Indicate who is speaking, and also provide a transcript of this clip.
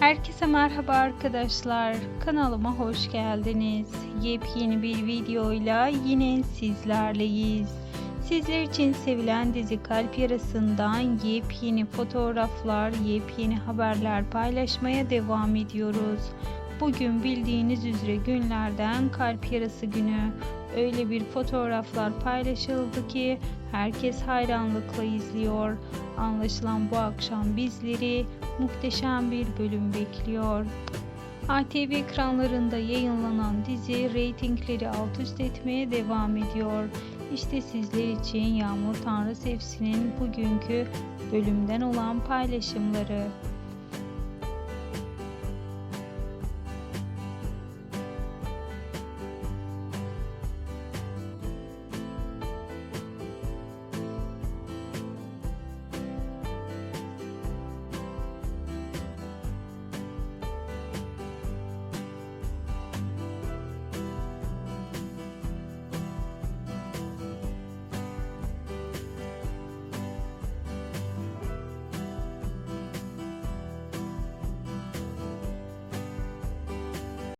Speaker 1: Herkese merhaba arkadaşlar. Kanalıma hoş geldiniz. Yepyeni bir videoyla yine sizlerleyiz. Sizler için sevilen dizi Kalp Yarası'ndan yepyeni fotoğraflar, yepyeni haberler paylaşmaya devam ediyoruz. Bugün bildiğiniz üzere günlerden Kalp Yarası günü. Öyle bir fotoğraflar paylaşıldı ki herkes hayranlıkla izliyor. Anlaşılan bu akşam bizleri muhteşem bir bölüm bekliyor. ATV ekranlarında yayınlanan dizi reytingleri alt üst etmeye devam ediyor. İşte sizler için Yağmur Tanrı Sevsi'nin bugünkü bölümden olan paylaşımları.